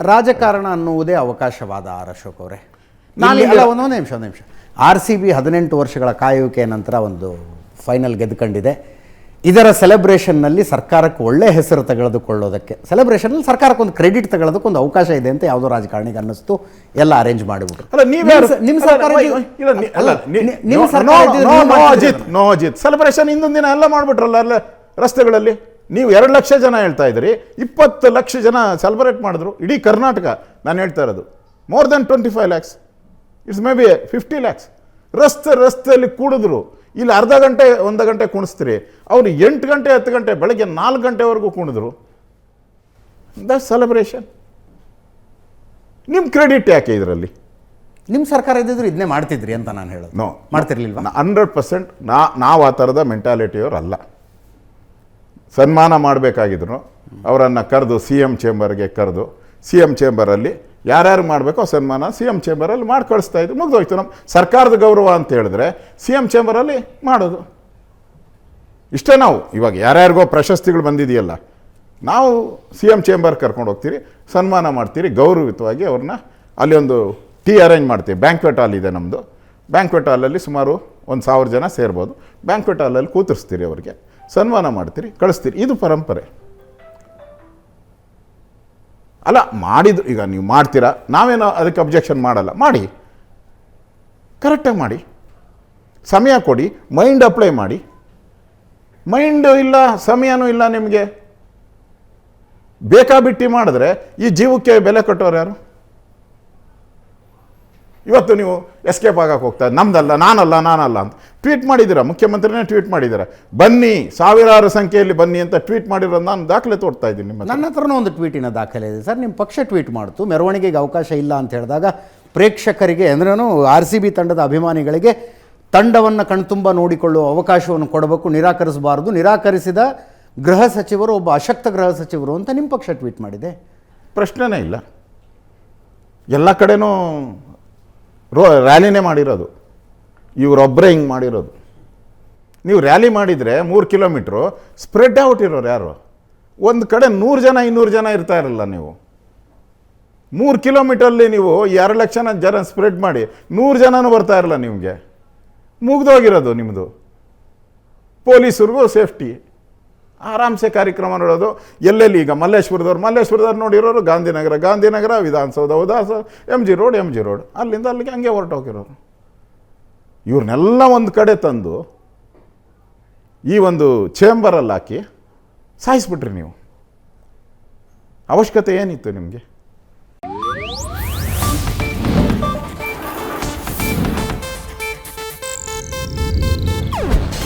ರಾಜಕಾರಣ ಅನ್ನುವುದೇ ಅವಕಾಶವಾದ ಆರ್ ಅಶೋಕ್ ಅವರೇ. ನಾನು ಇಲ್ಲಿ- ಒಂದೊಂದು ನಿಮಿಷ ಒಂದು ನಿಮಿಷ. ಆರ್ ಸಿ ಬಿ ಹದಿನೆಂಟು ವರ್ಷಗಳ ಕಾಯುವಿಕೆ ನಂತರ ಒಂದು ಫೈನಲ್ ಗೆದ್ದುಕೊಂಡಿದೆ. ಇದರ ಸೆಲೆಬ್ರೇಷನ್ನಲ್ಲಿ ಸರ್ಕಾರಕ್ಕೆ ಒಳ್ಳೆ ಹೆಸರು ತೆಗೆದುಕೊಳ್ಳೋದಕ್ಕೆ ಸೆಲೆಬ್ರೇಷನಲ್ಲಿ ಸರ್ಕಾರಕ್ಕೆ ಒಂದು ಕ್ರೆಡಿಟ್ ತಗೊಳ್ಳೋದಕ್ಕೆ ಒಂದು ಅವಕಾಶ ಇದೆ ಅಂತ ಯಾವುದೋ ರಾಜಕಾರಣಿಗೆ ಅನ್ನಿಸ್ತು ಎಲ್ಲ ಅರೇಂಜ್ ಮಾಡಿಬಿಟ್ರು ಸೆಲೆಬ್ರೇಷನ್ ಇನ್ನೊಂದಿನ ದಿನ ಎಲ್ಲ ಮಾಡಿಬಿಟ್ರಲ್ಲ ಅಲ್ಲ ರಸ್ತೆಗಳಲ್ಲಿ? ನೀವು ಎರಡು ಲಕ್ಷ ಜನ ಹೇಳ್ತಾ ಇದ್ದೀರಿ ಇಪ್ಪತ್ತು ಲಕ್ಷ ಜನ ಸೆಲೆಬ್ರೇಟ್ ಮಾಡಿದ್ರು ಇಡೀ ಕರ್ನಾಟಕ ನಾನು ಹೇಳ್ತಾ ಇರೋದು. More than twenty five lakhs it's may be fifty lakhs ರಸ್ತೆ ರಸ್ತೆಯಲ್ಲಿ ಕೂಡಿದ್ರು. ಇಲ್ಲಿ ಅರ್ಧ ಗಂಟೆ ಒಂದು ಗಂಟೆ ಕುಣಿಸ್ತೀರಿ. ಅವರು ಎಂಟು ಗಂಟೆ ಹತ್ತು ಗಂಟೆ ಬೆಳಗ್ಗೆ ನಾಲ್ಕು ಗಂಟೆವರೆಗೂ ಕುಣಿದ್ರು. ದ ಸೆಲೆಬ್ರೇಷನ್ ನಿಮ್ಮ ಕ್ರೆಡಿಟ್ ಯಾಕೆ ಇದರಲ್ಲಿ? ನಿಮ್ಮ ಸರ್ಕಾರ ಇದ್ದಿದ್ರು ಇದನ್ನೇ ಮಾಡ್ತಿದ್ರಿ ಅಂತ ನಾನು ಹೇಳೋದು. ನೋ ಮಾಡ್ತಿರ್ಲಿಲ್ವಾ? ಹಂಡ್ರೆಡ್ ಪರ್ಸೆಂಟ್ ನಾ ನಾವು ಆ ಥರದ ಮೆಂಟಾಲಿಟಿಯವ್ರು ಅಲ್ಲ. ಸನ್ಮಾನ ಮಾಡಬೇಕಾಗಿದ್ರು. ಅವರನ್ನು ಕರೆದು ಸಿ ಎಂ ಚೇಂಬರ್ಗೆ ಕರೆದು. ಸಿ ಎಂ ಚೇಂಬರಲ್ಲಿ ಯಾರ್ಯಾರು ಮಾಡಬೇಕೋ ಸನ್ಮಾನ ಸಿ ಎಂ ಚೇಂಬರಲ್ಲಿ ಮಾಡಿ ಕಳಿಸ್ತಾ ಇದ್ದು ಮುಗ್ದೋಯ್ತು. ನಮ್ಮ ಸರ್ಕಾರದ ಗೌರವ ಅಂತ ಹೇಳಿದ್ರೆ ಸಿ ಎಂ ಚೇಂಬರಲ್ಲಿ ಮಾಡೋದು. ಇಷ್ಟೇ ನಾವು. ಇವಾಗ ಯಾರ್ಯಾರಿಗೋ ಪ್ರಶಸ್ತಿಗಳು ಬಂದಿದೆಯಲ್ಲ, ನಾವು ಸಿ ಎಂ ಚೇಂಬರ್ ಕರ್ಕೊಂಡು ಹೋಗ್ತೀರಿ, ಸನ್ಮಾನ ಮಾಡ್ತೀರಿ ಗೌರವಿತವಾಗಿ ಅವ್ರನ್ನ ಅಲ್ಲಿ ಒಂದು ಟೀ ಅರೇಂಜ್ ಮಾಡ್ತೀವಿ. ಬ್ಯಾಂಕ್ವೆಟ್ ಹಾಲ್ ಇದೆ ನಮ್ಮದು ಬ್ಯಾಂಕ್ವೆಟ್ ಹಾಲಲ್ಲಿ ಸುಮಾರು ಒಂದು ಸಾವಿರ ಜನ ಸೇರ್ಬೋದು. ಬ್ಯಾಂಕ್ವೆಟ್ ಹಾಲಲ್ಲಿ ಕೂತಿರ್ಸ್ತೀರಿ ಅವ್ರಿಗೆ. ಸನ್ಮಾನ ಮಾಡ್ತೀರಿ, ಕಳಿಸ್ತೀರಿ. ಇದು ಪರಂಪರೆ. ಅಲ್ಲ, ಮಾಡಿದ್ರು, ಈಗ ನೀವು ಮಾಡ್ತೀರಾ? ನಾವೇನೋ ಅದಕ್ಕೆ ಅಬ್ಜೆಕ್ಷನ್ ಮಾಡಲ್ಲ. ಮಾಡಿ. ಕರೆಕ್ಟಾಗಿ ಮಾಡಿ. ಸಮಯ ಕೊಡಿ ಮೈಂಡ್ ಅಪ್ಲೈ ಮಾಡಿ. ಮೈಂಡು ಇಲ್ಲ, ಸಮಯನೂ ಇಲ್ಲ ನಿಮಗೆ. ಬೇಕಾಬಿಟ್ಟಿ ಮಾಡಿದ್ರೆ ಈ ಜೀವಕ್ಕೆ ಬೆಲೆ ಕಟ್ಟೋರು ಯಾರು? ಇವತ್ತು ನೀವು ಎಸ್ಕೇಪ್ ಆಗಕ್ಕೆ ಹೋಗ್ತಾ ನಮ್ದಲ್ಲ ನಾನಲ್ಲ ನಾನಲ್ಲ ಅಂತ ಟ್ವೀಟ್ ಮಾಡಿದ್ದೀರಾ? ಮುಖ್ಯಮಂತ್ರಿನೇ ಟ್ವೀಟ್ ಮಾಡಿದ್ದೀರಾ? ಬನ್ನಿ ಸಾವಿರಾರು ಸಂಖ್ಯೆಯಲ್ಲಿ ಬನ್ನಿ ಅಂತ ಟ್ವೀಟ್ ಮಾಡಿರೋದು ನಾನು ದಾಖಲೆ ತೋರ್ತಾ ಇದ್ದೀನಿ ನಿಮ್ಮ. ನನ್ನ ಹತ್ರನೂ ಒಂದು ಟ್ವೀಟಿನ ದಾಖಲೆ ಇದೆ. ಸರ್ ನಿಮ್ಮ ಪಕ್ಷ ಟ್ವೀಟ್ ಮಾಡ್ತು. ಮೆರವಣಿಗೆಗೆ ಅವಕಾಶ ಇಲ್ಲ ಅಂತ ಹೇಳಿದಾಗ ಪ್ರೇಕ್ಷಕರಿಗೆ ಅಂದ್ರೇನು ಆರ್ ಸಿ ಬಿ ತಂಡದ ಅಭಿಮಾನಿಗಳಿಗೆ ತಂಡವನ್ನು ಕಣ್ತುಂಬ ನೋಡಿಕೊಳ್ಳುವ ಅವಕಾಶವನ್ನು ಕೊಡಬೇಕು ನಿರಾಕರಿಸಬಾರದು. ನಿರಾಕರಿಸಿದ ಗೃಹ ಸಚಿವರು ಒಬ್ಬ ಅಶಕ್ತ ಗೃಹ ಸಚಿವರು ಅಂತ ನಿಮ್ಮ ಪಕ್ಷ ಟ್ವೀಟ್ ಮಾಡಿದೆ. ಪ್ರಶ್ನೆನೇ ಇಲ್ಲ. ಎಲ್ಲ ಕಡೆನೂ ರೋ ರ್ಯಾಲಿನೇ ಮಾಡಿರೋದು. ಇವರೊಬ್ಬರೇ ಹಿಂಗೆ ಮಾಡಿರೋದು. ನೀವು ರ್ಯಾಲಿ ಮಾಡಿದರೆ ಮೂರು ಕಿಲೋಮೀಟ್ರು ಸ್ಪ್ರೆಡ್ ಔಟ್ ಇರೋರು ಯಾರು? ಒಂದು ಕಡೆ ನೂರು ಜನ, ಇನ್ನೂರು ಜನ ಇರ್ತಾ ಇರಲ್ಲ ನೀವು. ಮೂರು ಕಿಲೋಮೀಟ್ರಲ್ಲಿ ನೀವು ಎರಡು ಲಕ್ಷ ಜನ ಸ್ಪ್ರೆಡ್ ಮಾಡಿ ನೂರು ಜನನೂ ಬರ್ತಾ ಇರಲ್ಲ ನಿಮಗೆ. ಮುಗ್ದೋಗಿರೋದು ನಿಮ್ಮದು ಪೊಲೀಸರಿಗೂ ಸೇಫ್ಟಿ. ಆರಾಮ್ಸೆ ಕಾರ್ಯಕ್ರಮ ನೋಡೋದು ಎಲ್ಲೆಲ್ಲಿ ಈಗ ಮಲ್ಲೇಶ್ವರದವ್ರು? ಮಲ್ಲೇಶ್ವರದವ್ರು ನೋಡಿರೋರು Gandhinagar. Gandhinagar Vidhana Soudha ಉದಾಸ. M G road M G road ಅಲ್ಲಿಂದ ಅಲ್ಲಿಗೆ ಹಂಗೆ ಹೊರಟೋಗಿರೋರು. ಇವ್ರನ್ನೆಲ್ಲ ಒಂದು ಕಡೆ ತಂದು ಈ ಒಂದು ಚೇಂಬರಲ್ಲಿ ಹಾಕಿ ಸಾಯಿಸ್ಬಿಟ್ರಿ ನೀವು. ಅವಶ್ಯಕತೆ ಏನಿತ್ತು ನಿಮಗೆ?